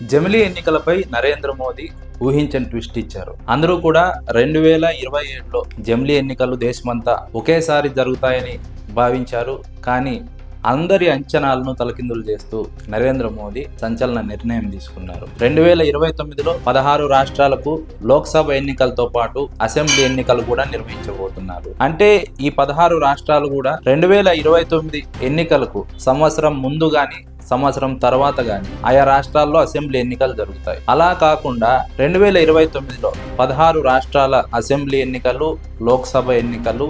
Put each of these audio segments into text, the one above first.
జమిలీ ఎన్నికలపై నరేంద్ర మోదీ ఊహించని ట్విస్ట్ ఇచ్చారు. అందరూ కూడా రెండు వేల ఇరవై ఏడులో జమిలీ ఎన్నికలు దేశమంతా ఒకేసారి జరుగుతాయని భావించారు. కానీ అందరి అంచనాలను తలకిందులు చేస్తూ నరేంద్ర మోదీ సంచలన నిర్ణయం తీసుకున్నారు. రెండు వేల ఇరవై తొమ్మిదిలో పదహారు రాష్ట్రాలకు లోక్సభ ఎన్నికలతో పాటు అసెంబ్లీ ఎన్నికలు కూడా నిర్వహించబోతున్నారు. అంటే ఈ పదహారు రాష్ట్రాలు కూడా రెండు వేల ఇరవై తొమ్మిది ఎన్నికలకు సంవత్సరం ముందుగానే సంవత్సరం తర్వాత గాని ఆయా రాష్ట్రాల్లో అసెంబ్లీ ఎన్నికలు జరుగుతాయి. అలా కాకుండా రెండు వేల ఇరవై తొమ్మిదిలో పదహారు రాష్ట్రాల అసెంబ్లీ ఎన్నికలు లోక్సభ ఎన్నికలు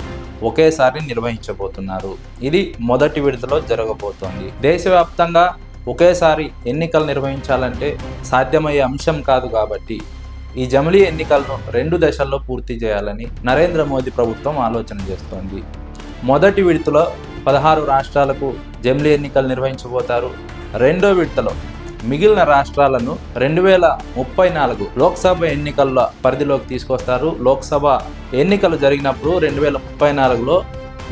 ఒకేసారి నిర్వహించబోతున్నారు. ఇది మొదటి విడతలో జరగబోతోంది. దేశవ్యాప్తంగా ఒకేసారి ఎన్నికలు నిర్వహించాలంటే సాధ్యమయ్యే అంశం కాదు కాబట్టి ఈ జమిలీ ఎన్నికలను రెండు దశల్లో పూర్తి చేయాలని నరేంద్ర మోదీ ప్రభుత్వం ఆలోచన చేస్తోంది. మొదటి విడతలో పదహారు రాష్ట్రాలకు జమిలీ ఎన్నికలు నిర్వహించబోతారు. రెండో విడతలో మిగిలిన రాష్ట్రాలను రెండు వేల ముప్పై నాలుగు లోక్సభ ఎన్నికల పరిధిలోకి తీసుకొస్తారు. లోక్సభ ఎన్నికలు జరిగినప్పుడు రెండు వేల ముప్పై నాలుగులో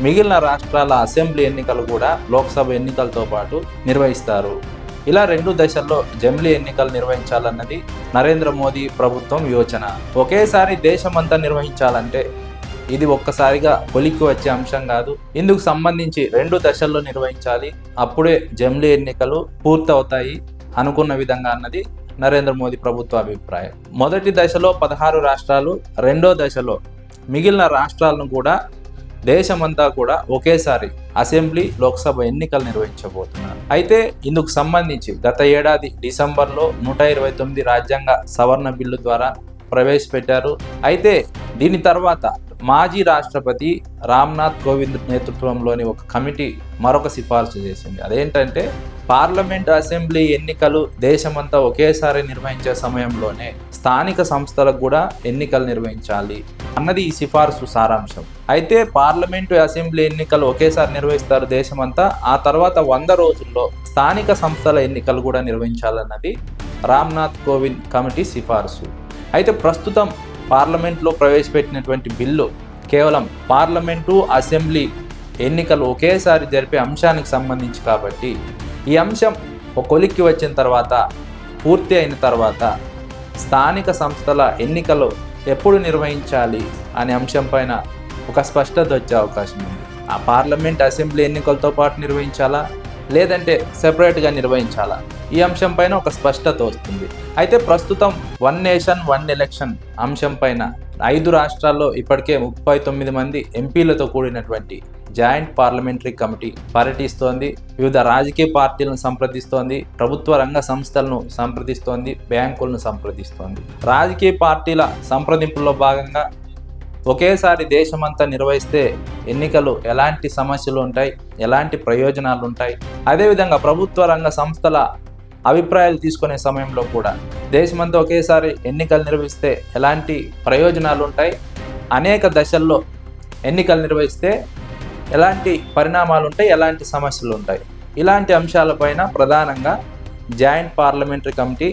మిగిలిన రాష్ట్రాల అసెంబ్లీ ఎన్నికలు కూడా లోక్సభ ఎన్నికలతో పాటు నిర్వహిస్తారు. ఇలా రెండు దశల్లో జమిలీ ఎన్నికలు నిర్వహించాలన్నది నరేంద్ర మోదీ ప్రభుత్వం యోచన. ఒకేసారి దేశమంతా నిర్వహించాలంటే ఇది ఒక్కసారిగా కొలిక్కి వచ్చే అంశం కాదు. ఇందుకు సంబంధించి రెండు దశల్లో నిర్వహించాలి. అప్పుడే జమ్లీ ఎన్నికలు పూర్తవుతాయి అనుకున్న విధంగా అన్నది నరేంద్ర మోదీ ప్రభుత్వ అభిప్రాయం. మొదటి దశలో పదహారు రాష్ట్రాలు రెండో దశలో మిగిలిన రాష్ట్రాలను కూడా దేశమంతా కూడా ఒకేసారి అసెంబ్లీ లోక్సభ ఎన్నికలు నిర్వహించబోతున్నారు. అయితే ఇందుకు సంబంధించి గత ఏడాది డిసెంబర్లో నూట ఇరవై తొమ్మిది రాజ్యాంగ సవరణ బిల్లు ద్వారా ప్రవేశపెట్టారు. అయితే దీని తర్వాత మాజీ రాష్ట్రపతి రామ్నాథ్ కోవింద్ నేతృత్వంలోని ఒక కమిటీ మరొక సిఫార్సు చేసింది. అదేంటంటే పార్లమెంట్ అసెంబ్లీ ఎన్నికలు దేశమంతా ఒకేసారి నిర్వహించే సమయంలోనే స్థానిక సంస్థలకు కూడా ఎన్నికలు నిర్వహించాలి అన్నది ఈ సిఫార్సు సారాంశం. అయితే పార్లమెంటు అసెంబ్లీ ఎన్నికలు ఒకేసారి నిర్వహిస్తారు దేశమంతా. ఆ తర్వాత వంద రోజుల్లో స్థానిక సంస్థల ఎన్నికలు కూడా నిర్వహించాలన్నది రామ్నాథ్ కోవింద్ కమిటీ సిఫార్సు. అయితే ప్రస్తుతం పార్లమెంట్లో ప్రవేశపెట్టినటువంటి బిల్లు కేవలం పార్లమెంటు అసెంబ్లీ ఎన్నికలు ఒకేసారి జరిపే అంశానికి సంబంధించి కాబట్టి ఈ అంశం ఒక కొలిక్కి వచ్చిన తర్వాత పూర్తి అయిన తర్వాత స్థానిక సంస్థల ఎన్నికలు ఎప్పుడు నిర్వహించాలి అనే అంశం పైన ఒక స్పష్టత వచ్చే అవకాశం ఉంది. ఆ పార్లమెంట్ అసెంబ్లీ ఎన్నికలతో పాటు నిర్వహించాలా? లేదంటే సెపరేట్గా నిర్వహించాలా? ఈ అంశం పైన ఒక స్పష్టత వస్తుంది. అయితే ప్రస్తుతం వన్ నేషన్ వన్ ఎలక్షన్ అంశం పైన ఐదు రాష్ట్రాల్లో ఇప్పటికే ముప్పై తొమ్మిది మంది ఎంపీలతో కూడినటువంటి జాయింట్ పార్లమెంటరీ కమిటీ పర్యటిస్తోంది. వివిధ రాజకీయ పార్టీలను సంప్రదిస్తోంది. ప్రభుత్వ రంగ సంస్థలను సంప్రదిస్తోంది. బ్యాంకులను సంప్రదిస్తోంది. రాజకీయ పార్టీల సంప్రదింపుల్లో భాగంగా ఒకేసారి దేశమంతా నిర్వహిస్తే ఎన్నికలు ఎలాంటి సమస్యలు ఉంటాయి ఎలాంటి ప్రయోజనాలు ఉంటాయి? అదేవిధంగా ప్రభుత్వ రంగ సంస్థల అభిప్రాయాలు తీసుకునే సమయంలో కూడా దేశమంతా ఒకేసారి ఎన్నికలు నిర్వహిస్తే ఎలాంటి ప్రయోజనాలు ఉంటాయి? అనేక దశల్లో ఎన్నికలు నిర్వహిస్తే ఎలాంటి పరిణామాలు ఉంటాయి ఎలాంటి సమస్యలు ఉంటాయి? ఇలాంటి అంశాలపైన ప్రధానంగా జాయింట్ పార్లమెంటరీ కమిటీ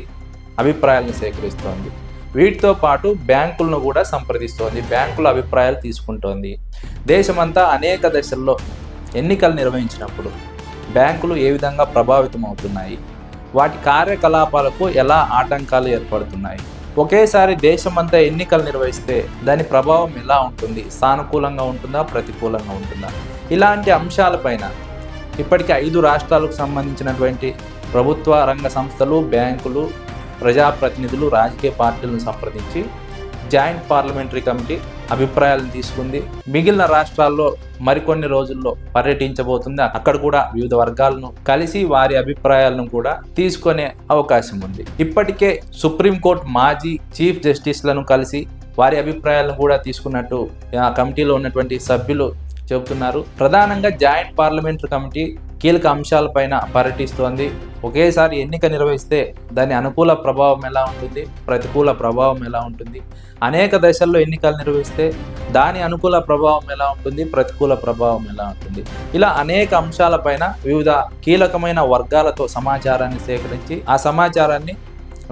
అభిప్రాయాలను సేకరిస్తోంది. వీటితో పాటు బ్యాంకులను కూడా సంప్రదిస్తోంది బ్యాంకుల అభిప్రాయాలు తీసుకుంటోంది. దేశమంతా అనేక దశల్లో ఎన్నికలు నిర్వహించినప్పుడు బ్యాంకులు ఏ విధంగా ప్రభావితం అవుతున్నాయి వాటి కార్యకలాపాలకు ఎలా ఆటంకాలు ఏర్పడుతున్నాయి. ఒకేసారి దేశమంతా ఎన్నికలు నిర్వహిస్తే దాని ప్రభావం ఎలా ఉంటుంది సానుకూలంగా ఉంటుందా ప్రతికూలంగా ఉంటుందా? ఇలాంటి అంశాలపైన ఇప్పటికే ఐదు రాష్ట్రాలకు సంబంధించినటువంటి ప్రభుత్వ రంగ సంస్థలు బ్యాంకులు ప్రజాప్రతినిధులు రాజకీయ పార్టీలను సంప్రదించి జాయింట్ పార్లమెంటరీ కమిటీ అభిప్రాయాలను తీసుకుంది. మిగిలిన రాష్ట్రాల్లో మరికొన్ని రోజుల్లో పర్యటించబోతుంది. అక్కడ కూడా వివిధ వర్గాలను కలిసి వారి అభిప్రాయాలను కూడా తీసుకునే అవకాశం ఉంది. ఇప్పటికే సుప్రీంకోర్టు మాజీ చీఫ్ జస్టిస్లను కలిసి వారి అభిప్రాయాలను కూడా తీసుకున్నట్టు ఆ కమిటీలో ఉన్నటువంటి సభ్యులు చెబుతున్నారు. ప్రధానంగా జాయింట్ పార్లమెంటరీ కమిటీ కీలక అంశాలపైన పర్యటిస్తోంది. ఒకేసారి ఎన్నిక నిర్వహిస్తే దాని అనుకూల ప్రభావం ఎలా ఉంటుంది? ప్రతికూల ప్రభావం ఎలా ఉంటుంది? అనేక దశల్లో ఎన్నికలు నిర్వహిస్తే దాని అనుకూల ప్రభావం ఎలా ఉంటుంది? ప్రతికూల ప్రభావం ఎలా ఉంటుంది? ఇలా అనేక అంశాలపైన వివిధ కీలకమైన వర్గాలతో సమాచారాన్ని సేకరించి ఆ సమాచారాన్ని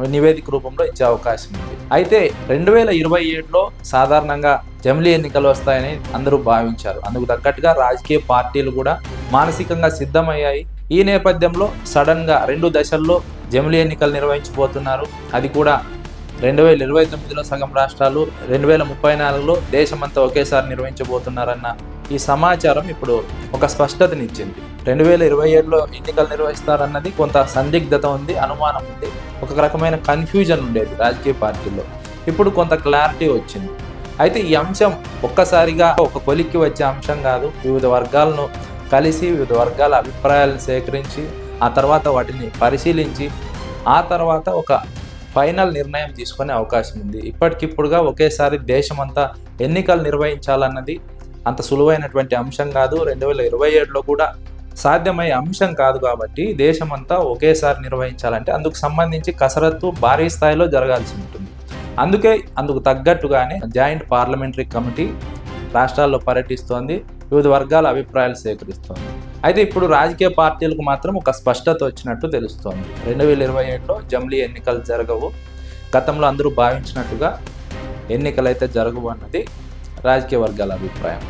నివేదిక రూపంలో ఇచ్చే అవకాశం ఉంది. అయితే రెండు వేల ఇరవై ఏడులో సాధారణంగా జమిలీ ఎన్నికలు వస్తాయని అందరూ భావించారు. అందుకు తగ్గట్టుగా రాజకీయ పార్టీలు కూడా మానసికంగా సిద్ధమయ్యాయి. ఈ నేపథ్యంలో సడన్గా రెండు దశల్లో జమిలీ ఎన్నికలు నిర్వహించబోతున్నారు. అది కూడా రెండు వేల ఇరవై తొమ్మిదిలో సగం రాష్ట్రాలు రెండు వేల ముప్పై నాలుగులో దేశమంతా ఒకేసారి నిర్వహించబోతున్నారన్న ఈ సమాచారం ఇప్పుడు ఒక స్పష్టతనిచ్చింది. రెండు వేల ఇరవై ఏడులో ఎన్నికలు నిర్వహిస్తారన్నది కొంత సందిగ్ధత ఉంది అనుమానం ఉంది. ఒక రకమైన కన్ఫ్యూజన్ ఉండేది రాజకీయ పార్టీల్లో. ఇప్పుడు కొంత క్లారిటీ వచ్చింది. అయితే ఈ అంశం ఒక్కసారిగా ఒక కొలిక్కి వచ్చే అంశం కాదు. వివిధ వర్గాలను కలిసి వివిధ వర్గాల అభిప్రాయాలను సేకరించి ఆ తర్వాత వాటిని పరిశీలించి ఆ తర్వాత ఒక ఫైనల్ నిర్ణయం తీసుకునే అవకాశం ఉంది. ఇప్పటికిప్పుడుగా ఒకేసారి దేశమంతా ఎన్నికలు నిర్వహించాలన్నది అంత సులువైనటువంటి అంశం కాదు. రెండు వేల ఇరవై ఏడులో కూడా సాధ్యమయ్యే అంశం కాదు కాబట్టి దేశమంతా ఒకేసారి నిర్వహించాలంటే అందుకు సంబంధించి కసరత్తు భారీ స్థాయిలో జరగాల్సి ఉంటుంది. అందుకే అందుకు తగ్గట్టుగానే జాయింట్ పార్లమెంటరీ కమిటీ రాష్ట్రాల్లో పర్యటిస్తోంది వివిధ వర్గాల అభిప్రాయాలు సేకరిస్తోంది. అయితే ఇప్పుడు రాజకీయ పార్టీలకు మాత్రం ఒక స్పష్టత వచ్చినట్టు తెలుస్తోంది. రెండు వేల ఇరవై ఏడులో జమ్లీ ఎన్నికలు జరగవు. గతంలో అందరూ భావించినట్టుగా ఎన్నికలు అయితే జరగవు అన్నది రాజకీయ వర్గాల అభిప్రాయం.